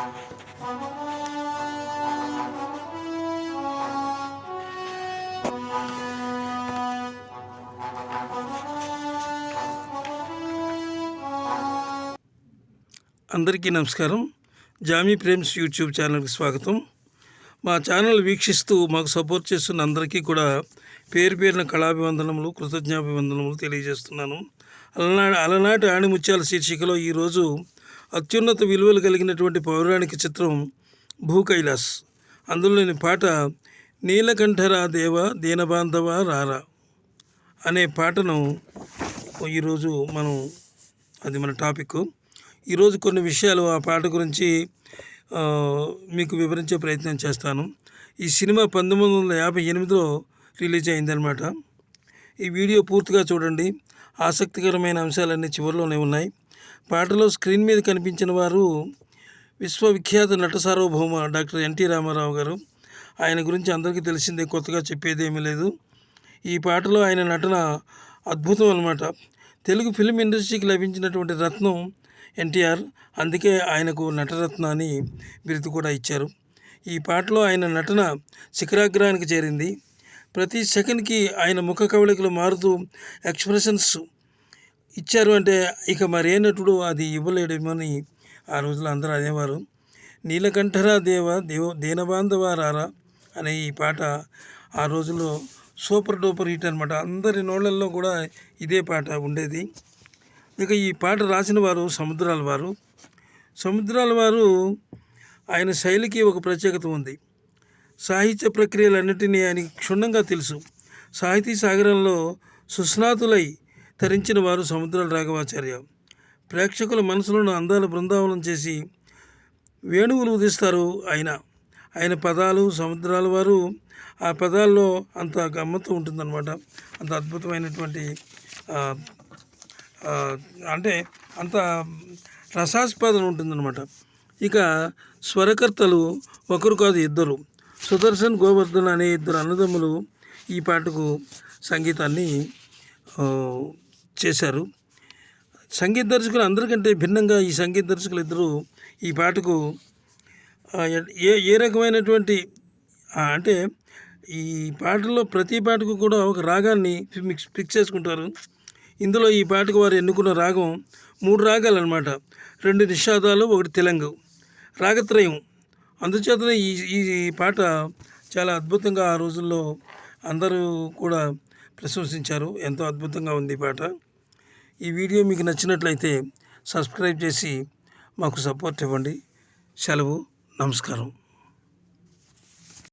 అందరికీ నమస్కారం. Jamie Prem's YouTube ఛానల్కి స్వాగతం. మా ఛానల్ వీక్షిస్తూ మాకు సపోర్ట్ చేస్తున్న అందరికీ కూడా పేరు పేరున కళాభివందనములు కృతజ్ఞాభివందనములు తెలియజేస్తున్నాను. అలనాటి అలనాటి ఆణిముత్యాల శీర్షికలో ఈరోజు అత్యున్నత విలువలు కలిగినటువంటి పౌరాణిక చిత్రం భూ కైలాస్. అందులోని పాట నీలకంఠరా దేవ దీనబాంధవ రారా అనే పాటను ఈరోజు మనం అది మన టాపిక్. ఈరోజు కొన్ని విషయాలు ఆ పాట గురించి మీకు వివరించే ప్రయత్నం చేస్తాను. ఈ సినిమా పంతొమ్మిది వందల యాభై ఎనిమిదిలో రిలీజ్ అయిందనమాట ఈ వీడియో పూర్తిగా చూడండి. ఆసక్తికరమైన అంశాలన్నీ చివరిలోనే ఉన్నాయి. పాటలో స్క్రీన్ మీద కనిపించిన వారు విశ్వవిఖ్యాత నట సార్వభౌమ డాక్టర్ ఎన్టీ రామారావు గారు. ఆయన గురించి అందరికీ తెలిసిందే కొత్తగా చెప్పేదేమీ లేదు. ఈ పాటలో ఆయన నటన అద్భుతం అన్నమాట. తెలుగు ఫిల్మ్ ఇండస్ట్రీకి లభించినటువంటి రత్నం ఎన్టీఆర్. అందుకే ఆయనకు నటరత్న అని బిరుదు కూడా ఇచ్చారు. ఈ పాటలో ఆయన నటన శిఖరాగ్రహానికి చేరింది. ప్రతి సెకండ్కి ఆయన ముఖ కవళికలు మారుతూ ఎక్స్ప్రెషన్స్ ఇచ్చారు అంటే ఇక మరే నటుడు అది ఇవ్వలేడేమని ఆ రోజుల్లో అందరూ అనేవారు. నీలకంఠరా దేవ దేవ దీనబాంధవ రారా అనే ఈ పాట ఆ రోజుల్లో సూపర్ డూపర్ హిట్ అనమాట అందరి నోళ్ళల్లో కూడా ఇదే పాట ఉండేది. ఇక ఈ పాట రాసిన వారు సముద్రాల వారు. సముద్రాల వారు ఆయన శైలికి ఒక ప్రత్యేకత ఉంది. సాహిత్య ప్రక్రియలన్నిటినీ ఆయనకి క్షుణ్ణంగా తెలుసు. సాహితీ సాగరంలో సుస్నాతులై తరించిన వారు సముద్రాల రాఘవాచార్య. ప్రేక్షకుల మనసులను అందాల బృందావనం చేసి వేణువులు ఉదిస్తారు ఆయన. ఆయన పదాలు సముద్రాల వారు ఆ పదాల్లో అంత గమ్మత్తు ఉంటుందన్నమాట. అంత అద్భుతమైనటువంటి అంటే అంత రసాస్పాదన ఉంటుందన్నమాట. ఇక స్వరకర్తలు ఒకరు కాదు ఇద్దరు. సుదర్శన్ గోవర్ధన్ అనే ఇద్దరు అన్నదమ్ములు ఈ పాటకు సంగీతాన్ని చేశారు. సంగీత దర్శకులు అందరికంటే భిన్నంగా ఈ సంగీత దర్శకులు ఇద్దరు ఈ పాటకు ఏ ఏ రకమైనటువంటి అంటే ఈ పాటలో ప్రతి పాటకు కూడా ఒక రాగాన్ని మిక్స్ ఫిక్స్ చేసుకుంటారు. ఇందులో ఈ పాటకు వారు ఎన్నుకున్న రాగం మూడు రాగాలు అనమాట రెండు నిషాదాలు ఒకటి తెలంగు. రాగత్రయం. అందుచేతనే ఈ ఈ పాట చాలా అద్భుతంగా ఆ రోజుల్లో అందరూ కూడా ప్రశంసించారు. ఎంతో అద్భుతంగా ఉంది ఈ పాట. ఈ వీడియో మీకు నచ్చినట్లయితే సబ్స్క్రైబ్ చేసి మాకు సపోర్ట్ ఇవ్వండి. సెలవు. నమస్కారం.